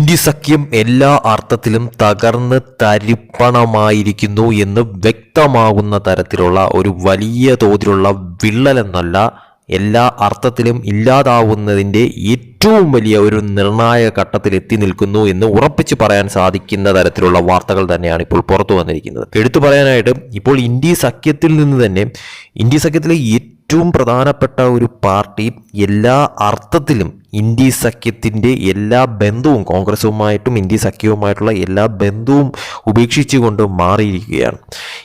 India സഖ്യം എല്ലാ അർത്ഥത്തിലും തകർന്ന് തരിപ്പണമായിരിക്കുന്നു എന്ന് വ്യക്തമാകുന്ന തരത്തിലുള്ള ഒരു വലിയ തോതിലുള്ള വിള്ളലെന്നല്ല എല്ലാ അർത്ഥത്തിലും ഇല്ലാതാവുന്നതിന്റെ ഏറ്റവും വലിയ ഒരു നിർണായക ഘട്ടത്തിൽ എത്തി നിൽക്കുന്നു എന്ന് ഉറപ്പിച്ച് പറയാൻ സാധിക്കുന്ന തരത്തിലുള്ള വാർത്തകൾ തന്നെയാണ് ഇപ്പോൾ പുറത്തു വന്നിരിക്കുന്നത്. എടുത്തു പറയാനായിട്ട് ഇപ്പോൾ ഇന്ത്യ സഖ്യത്തിൽ നിന്ന് തന്നെ ഇന്ത്യ സഖ്യത്തിലെ ഏറ്റവും പ്രധാനപ്പെട്ട ഒരു പാർട്ടി എല്ലാ അർത്ഥത്തിലും ഇന്ത്യ സഖ്യത്തിന്റെ എല്ലാ ബന്ധവും കോൺഗ്രസുമായിട്ടും ഇന്ത്യ സഖ്യവുമായിട്ടുള്ള എല്ലാ ബന്ധവും ഉപേക്ഷിച്ചുകൊണ്ട് മാറിയിരിക്കുകയാണ്.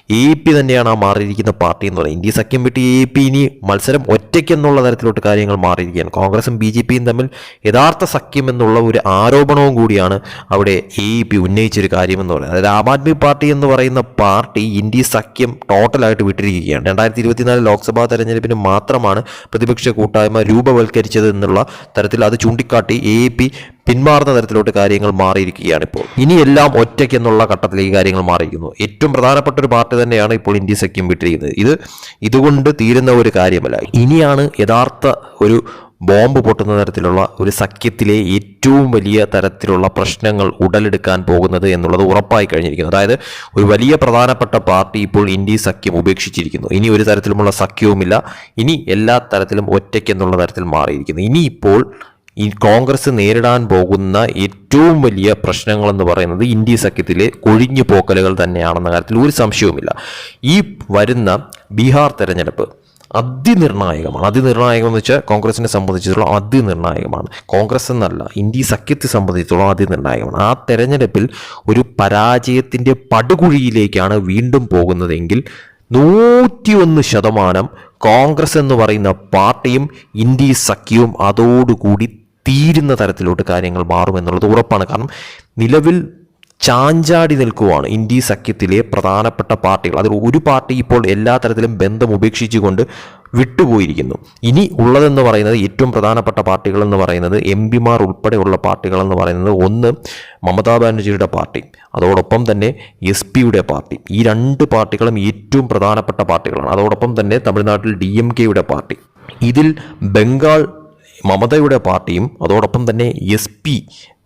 എ പി തന്നെയാണ് ആ മാറിയിരിക്കുന്ന പാർട്ടി എന്ന് പറയുന്നത്. ഇന്ത്യ സഖ്യം വിട്ട് എ പി ഇനി മത്സരം ഒറ്റയ്ക്ക് എന്നുള്ള തരത്തിലോട്ട് കാര്യങ്ങൾ മാറിയിരിക്കുകയാണ്. കോൺഗ്രസും ബി ജെ പിയും തമ്മിൽ യഥാർത്ഥ സഖ്യം എന്നുള്ള ഒരു ആരോപണവും കൂടിയാണ് അവിടെ എ പി ഉന്നയിച്ചൊരു കാര്യമെന്ന് പറയുന്നത്. അതായത് ആം ആദ്മി പാർട്ടി എന്ന് പറയുന്ന പാർട്ടി ഇന്ത്യ സഖ്യം ടോട്ടലായിട്ട് വിട്ടിരിക്കുകയാണ്. രണ്ടായിരത്തി ഇരുപത്തിനാല് ലോക്സഭാ തെരഞ്ഞെടുപ്പിന് മാത്രമാണ് പ്രതിപക്ഷ കൂട്ടായ്മ രൂപവൽക്കരിച്ചത് എന്നുള്ള തരത്തിൽ അത് ചൂണ്ടിക്കാട്ടി എ പി പിന്മാറുന്ന തരത്തിലോട്ട് കാര്യങ്ങൾ മാറിയിരിക്കുകയാണ് ഇപ്പോൾ. ഇനിയെല്ലാം ഒറ്റയ്ക്ക് എന്നുള്ള ഘട്ടത്തിലേക്ക് കാര്യങ്ങൾ മാറിയിരിക്കുന്നു. ഏറ്റവും പ്രധാനപ്പെട്ട ഒരു പാർട്ടി തന്നെയാണ് ഇപ്പോൾ ഇന്ത്യ സഖ്യം വിട്ടിരിക്കുന്നത്. ഇത് ഇതുകൊണ്ട് തീരുന്ന ഒരു കാര്യമല്ല. ഇനിയാണ് യഥാർത്ഥ ഒരു ബോംബ് പൊട്ടുന്ന തരത്തിലുള്ള ഒരു സഖ്യത്തിലെ ഏറ്റവും വലിയ തരത്തിലുള്ള പ്രശ്നങ്ങൾ ഉടലെടുക്കാൻ പോകുന്നത് എന്നുള്ളത് ഉറപ്പായി കഴിഞ്ഞിരിക്കുന്നു. അതായത് ഒരു വലിയ പ്രധാനപ്പെട്ട പാർട്ടി ഇപ്പോൾ ഇന്ത്യ സഖ്യം ഉപേക്ഷിച്ചിരിക്കുന്നു. ഇനി ഒരു തരത്തിലുമുള്ള സഖ്യവുമില്ല. ഇനി എല്ലാ തരത്തിലും ഒറ്റയ്ക്ക് എന്നുള്ള തരത്തിൽ മാറിയിരിക്കുന്നു. ഇനിയിപ്പോൾ ഈ കോൺഗ്രസ് നേരിടാൻ പോകുന്ന ഏറ്റവും വലിയ പ്രശ്നങ്ങളെന്ന് പറയുന്നത് ഇന്ത്യ സഖ്യത്തിലെ കൊഴിഞ്ഞു പോക്കലുകൾ തന്നെയാണെന്ന കാര്യത്തിൽ ഒരു സംശയവുമില്ല. ഈ വരുന്ന ബീഹാർ തെരഞ്ഞെടുപ്പ് അതിനിർണായകമാണ്. അതിനിർണായകം എന്ന് വെച്ചാൽ കോൺഗ്രസിനെ സംബന്ധിച്ചിടത്തോളം അതിനിർണായകമാണ്. കോൺഗ്രസ് എന്നല്ല ഇന്ത്യ സഖ്യത്തെ സംബന്ധിച്ചിടത്തോളം അതിനിർണായകമാണ്. ആ തെരഞ്ഞെടുപ്പിൽ ഒരു പരാജയത്തിന്റെ പടുകുഴിയിലേക്കാണ് വീണ്ടും പോകുന്നതെങ്കിൽ നൂറ്റിയൊന്ന് ശതമാനം കോൺഗ്രസ് എന്ന് പറയുന്ന പാർട്ടിയും ഇന്ത്യ സഖ്യവും അതോടുകൂടി തീരുന്ന തരത്തിലോട്ട് കാര്യങ്ങൾ മാറുമെന്നുള്ളത് ഉറപ്പാണ്. കാരണം നിലവിൽ ചാഞ്ചാടി നിൽക്കുവാണ് ഇന്ത്യ സഖ്യത്തിലെ പ്രധാനപ്പെട്ട പാർട്ടികൾ. അതിൽ ഒരു പാർട്ടി ഇപ്പോൾ എല്ലാ തരത്തിലും ബന്ധം ഉപേക്ഷിച്ചുകൊണ്ട് വിട്ടുപോയിരിക്കുന്നു. ഇനി ഉള്ളതെന്ന് പറയുന്നത് ഏറ്റവും പ്രധാനപ്പെട്ട പാർട്ടികൾ എന്ന് പറയുന്നത് എം പിമാർ ഉൾപ്പെടെയുള്ള പാർട്ടികളെന്ന് പറയുന്നത് ഒന്ന് മമതാ ബാനർജിയുടെ പാർട്ടി അതോടൊപ്പം തന്നെ എസ് പിയുടെ പാർട്ടി. ഈ രണ്ട് പാർട്ടികളും ഏറ്റവും പ്രധാനപ്പെട്ട പാർട്ടികളാണ്. അതോടൊപ്പം തന്നെ തമിഴ്നാട്ടിൽ ഡി എം കെയുടെ പാർട്ടി. ഇതിൽ ബംഗാൾ മമതയുടെ പാർട്ടിയും അതോടൊപ്പം തന്നെ എസ് പി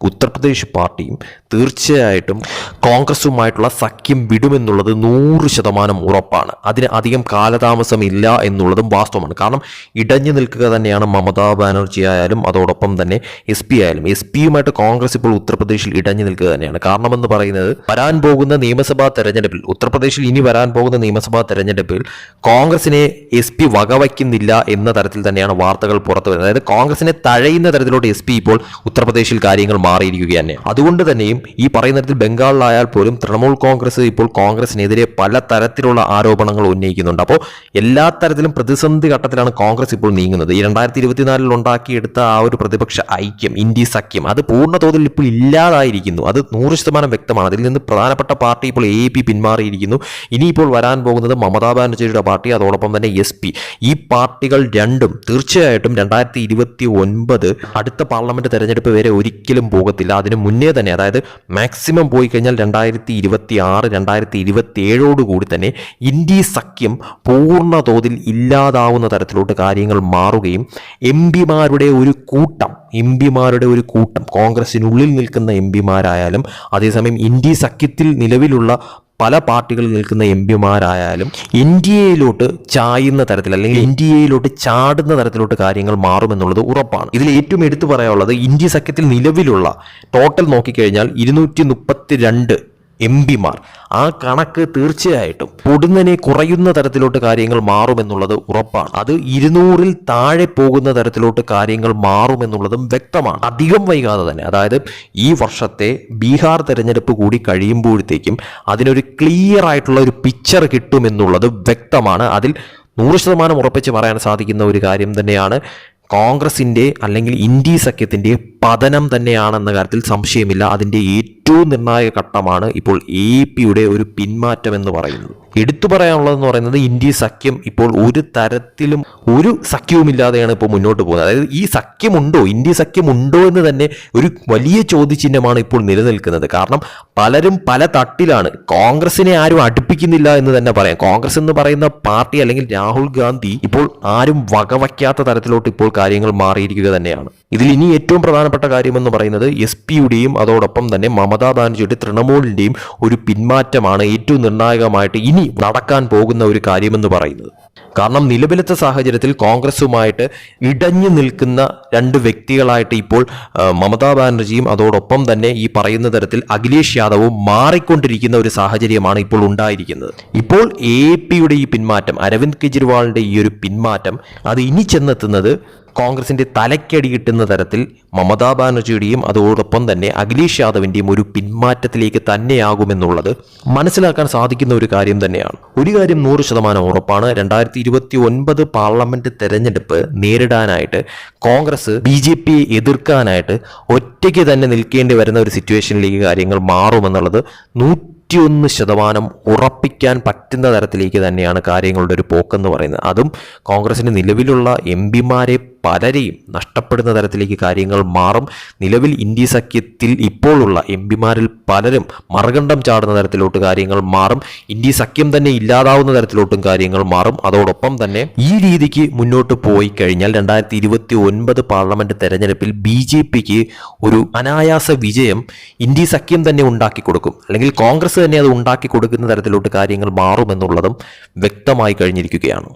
ഉത്തർപ്രദേശ് പാർട്ടിയും തീർച്ചയായിട്ടും കോൺഗ്രസുമായിട്ടുള്ള സഖ്യം വിടുമെന്നുള്ളത് നൂറ് ശതമാനം ഉറപ്പാണ്. അതിന് അധികം കാലതാമസം ഇല്ല എന്നുള്ളതും വാസ്തവമാണ്. കാരണം ഇടഞ്ഞു നിൽക്കുക തന്നെയാണ് മമതാ ബാനർജി ആയാലും അതോടൊപ്പം തന്നെ എസ് പി ആയാലും. എസ് പിയുമായിട്ട് കോൺഗ്രസ് ഇപ്പോൾ ഉത്തർപ്രദേശിൽ ഇടഞ്ഞു നിൽക്കുക തന്നെയാണ്. കാരണമെന്ന് പറയുന്നത് വരാൻ പോകുന്ന നിയമസഭാ തെരഞ്ഞെടുപ്പിൽ ഉത്തർപ്രദേശിൽ ഇനി വരാൻ പോകുന്ന നിയമസഭാ തെരഞ്ഞെടുപ്പിൽ കോൺഗ്രസിനെ എസ് പി വകവയ്ക്കുന്നില്ല എന്ന തരത്തിൽ തന്നെയാണ് വാർത്തകൾ പുറത്തു വരുന്നത് അതായത് കോൺഗ്രസിനെ തഴയുന്ന തരത്തിലോട്ട് എസ് ഇപ്പോൾ ഉത്തർപ്രദേശിൽ കാര്യങ്ങൾ മാറിയിരിക്കുക അതുകൊണ്ട് തന്നെയും ഈ പറയുന്ന തരത്തിൽ ബംഗാളിലായാൽ പോലും തൃണമൂൽ കോൺഗ്രസ് ഇപ്പോൾ കോൺഗ്രസിനെതിരെ പല തരത്തിലുള്ള ആരോപണങ്ങൾ ഉന്നയിക്കുന്നുണ്ട്. അപ്പോൾ എല്ലാ തരത്തിലും പ്രതിസന്ധി ഘട്ടത്തിലാണ് കോൺഗ്രസ് ഇപ്പോൾ നീങ്ങുന്നത്. ഈ രണ്ടായിരത്തി ഇരുപത്തിനാലിൽ ഉണ്ടാക്കിയെടുത്ത ആ ഒരു പ്രതിപക്ഷ ഐക്യം ഇന്ത്യ സഖ്യം അത് പൂർണ തോതിൽ ഇപ്പോൾ ഇല്ലാതായിരിക്കുന്നു. അത് നൂറ് ശതമാനം വ്യക്തമാണ്. അതിൽ നിന്ന് പ്രധാനപ്പെട്ട പാർട്ടി ഇപ്പോൾ എ പി പിന്മാറിയിരിക്കുന്നു. ഇനിയിപ്പോൾ വരാൻ പോകുന്നത് മമതാ ബാനർജിയുടെ പാർട്ടി അതോടൊപ്പം തന്നെ എസ് പി ഈ പാർട്ടികൾ രണ്ടും തീർച്ചയായിട്ടും രണ്ടായിരത്തി ഇരുപത്തി ഒൻപത് അടുത്ത പാർലമെന്റ് തെരഞ്ഞെടുപ്പ് വരെ ഒരിക്കലും പോകത്തില്ല. അതിന് മുന്നേ തന്നെ അതായത് മാക്സിമം പോയി കഴിഞ്ഞാൽ രണ്ടായിരത്തി ഇരുപത്തി ആറ് രണ്ടായിരത്തി ഇരുപത്തി ഏഴോടുകൂടി തന്നെ ഇന്ത്യ സഖ്യം പൂർണ തോതിൽ ഇല്ലാതാവുന്ന തരത്തിലോട്ട് കാര്യങ്ങൾ മാറുകയും എം പിമാരുടെ ഒരു കൂട്ടം എം പിമാരുടെ ഒരു കൂട്ടം കോൺഗ്രസിനുള്ളിൽ നിൽക്കുന്ന എം പിമാരായാലും അതേസമയം ഇന്ത്യ സഖ്യത്തിൽ നിലവിലുള്ള പല പാർട്ടികളിൽ നിൽക്കുന്ന എം പിമാരായാലും ഇന്ത്യയിലോട്ട് ചായുന്ന തരത്തിൽ അല്ലെങ്കിൽ ഇന്ത്യയിലോട്ട് ചാടുന്ന തരത്തിലോട്ട് കാര്യങ്ങൾ മാറുമെന്നുള്ളത് ഉറപ്പാണ്. ഇതിൽ ഏറ്റവും എടുത്തു പറയാനുള്ളത് ഇന്ത്യ സഖ്യത്തിൽ നിലവിലുള്ള ടോട്ടൽ നോക്കിക്കഴിഞ്ഞാൽ ഇരുന്നൂറ്റി മുപ്പത്തി രണ്ട് എം പിമാർ. ആ കണക്ക് തീർച്ചയായിട്ടും പൊടുന്നനെ കുറയുന്ന തരത്തിലോട്ട് കാര്യങ്ങൾ മാറുമെന്നുള്ളത് ഉറപ്പാണ്. അത് ഇരുന്നൂറിൽ താഴെ പോകുന്ന തരത്തിലോട്ട് കാര്യങ്ങൾ മാറുമെന്നുള്ളതും വ്യക്തമാണ്. അധികം വൈകാതെ തന്നെ. അതായത് ഈ വർഷത്തെ ബീഹാർ തെരഞ്ഞെടുപ്പ് കൂടി കഴിയുമ്പോഴത്തേക്കും അതിനൊരു ക്ലിയർ ആയിട്ടുള്ള ഒരു പിക്ചർ കിട്ടുമെന്നുള്ളത് വ്യക്തമാണ്. അതിൽ നൂറ് ശതമാനം ഉറപ്പിച്ച് പറയാൻ സാധിക്കുന്ന ഒരു കാര്യം തന്നെയാണ് കോൺഗ്രസിന്റെ അല്ലെങ്കിൽ ഇന്ത്യ സഖ്യത്തിന്റെ പതനം തന്നെയാണെന്ന കാര്യത്തിൽ സംശയമില്ല. അതിന്റെ ഏറ്റവും നിർണായക ഘട്ടമാണ് ഇപ്പോൾ എ പിയുടെ ഒരു പിന്മാറ്റം എന്ന് പറയുന്നത്. എടുത്തു പറയാനുള്ളതെന്ന് പറയുന്നത് ഇന്ത്യ സഖ്യം ഇപ്പോൾ ഒരു തരത്തിലും ഒരു സഖ്യവുമില്ലാതെയാണ് ഇപ്പോൾ മുന്നോട്ട് പോകുന്നത്. അതായത് ഈ സഖ്യമുണ്ടോ ഇന്ത്യ സഖ്യമുണ്ടോ എന്ന് തന്നെ ഒരു വലിയ ചോദ്യചിഹ്നമാണ് ഇപ്പോൾ നിലനിൽക്കുന്നത്. കാരണം പലരും പല തട്ടിലാണ്. കോൺഗ്രസിനെ ആരും അടുപ്പിക്കുന്നില്ല എന്ന് തന്നെ പറയാം. കോൺഗ്രസ് എന്ന് പറയുന്ന പാർട്ടി അല്ലെങ്കിൽ രാഹുൽ ഗാന്ധി ഇപ്പോൾ ആരും വകവയ്ക്കാത്ത തരത്തിലോട്ട് ഇപ്പോൾ കാര്യങ്ങൾ മാറിയിരിക്കുക തന്നെയാണ്. ഇതിൽ ഇനി ഏറ്റവും പ്രധാനപ്പെട്ട കാര്യമെന്ന് പറയുന്നത് എസ് പിയുടെയും അതോടൊപ്പം തന്നെ മമതാ ബാനർജിയുടെ തൃണമൂലിന്റെയും ഒരു പിന്മാറ്റമാണ് ഏറ്റവും നിർണായകമായിട്ട് ഇനി നടക്കാൻ പോകുന്ന ഒരു കാര്യമെന്ന് പറയുന്നത്. കാരണം നിലവിലത്തെ സാഹചര്യത്തിൽ കോൺഗ്രസുമായിട്ട് ഇടഞ്ഞു നിൽക്കുന്ന രണ്ട് വ്യക്തികളായിട്ട് ഇപ്പോൾ മമതാ ബാനർജിയും അതോടൊപ്പം തന്നെ ഈ പറയുന്ന തരത്തിൽ അഖിലേഷ് യാദവും മാറിക്കൊണ്ടിരിക്കുന്ന ഒരു സാഹചര്യമാണ് ഇപ്പോൾ ഉണ്ടായിരിക്കുന്നത്. ഇപ്പോൾ എ പിയുടെ ഈ പിന്മാറ്റം അരവിന്ദ് കെജ്രിവാളിന്റെ ഈ ഒരു പിന്മാറ്റം അത് ഇനി ചെന്നെത്തുന്നത് കോൺഗ്രസിന്റെ തലയ്ക്കടി കിട്ടുന്ന തരത്തിൽ മമതാ ബാനർജിയുടെയും അതോടൊപ്പം തന്നെ അഖിലേഷ് യാദവിന്റെയും ഒരു പിന്മാറ്റത്തിലേക്ക് തന്നെയാകുമെന്നുള്ളത് മനസ്സിലാക്കാൻ സാധിക്കുന്ന ഒരു കാര്യം തന്നെയാണ്. ഒരു കാര്യം നൂറ് ശതമാനം ഉറപ്പാണ്. രണ്ടായിരത്തി ഇരുപത്തി ഒൻപത് പാർലമെന്റ് തെരഞ്ഞെടുപ്പ് നേരിടാനായിട്ട് കോൺഗ്രസ് ബി ജെ പിയെ എതിർക്കാനായിട്ട് ഒറ്റയ്ക്ക് തന്നെ നിൽക്കേണ്ടി വരുന്ന ഒരു സിറ്റുവേഷനിലേക്ക് കാര്യങ്ങൾ മാറുമെന്നുള്ളത് നൂറ്റിയൊന്ന് ശതമാനം ഉറപ്പിക്കാൻ പറ്റുന്ന തരത്തിലേക്ക് തന്നെയാണ് കാര്യങ്ങളുടെ ഒരു പോക്കെന്ന് പറയുന്നത്. അതും കോൺഗ്രസിന് നിലവിലുള്ള എം പിമാരെ പലരെയും നഷ്ടപ്പെടുന്ന തരത്തിലേക്ക് കാര്യങ്ങൾ മാറും. നിലവിൽ ഇന്ത്യ സഖ്യത്തിൽ ഇപ്പോഴുള്ള എം പിമാരിൽ പലരും മറുകണ്ഠം ചാടുന്ന തരത്തിലോട്ട് കാര്യങ്ങൾ മാറും. ഇന്ത്യ സഖ്യം തന്നെ ഇല്ലാതാവുന്ന തരത്തിലോട്ടും കാര്യങ്ങൾ മാറും. അതോടൊപ്പം തന്നെ ഈ രീതിക്ക് മുന്നോട്ട് പോയി കഴിഞ്ഞാൽ രണ്ടായിരത്തി ഇരുപത്തി ഒൻപത് പാർലമെന്റ് തെരഞ്ഞെടുപ്പിൽ ബി ജെ പിക്ക് ഒരു അനായാസ വിജയം ഇന്ത്യ സഖ്യം തന്നെ ഉണ്ടാക്കി കൊടുക്കും. അല്ലെങ്കിൽ കോൺഗ്രസ് തന്നെ അത് ഉണ്ടാക്കി കൊടുക്കുന്ന തരത്തിലോട്ട് കാര്യങ്ങൾ മാറുമെന്നുള്ളതും വ്യക്തമായി കഴിഞ്ഞിരിക്കുകയാണ്.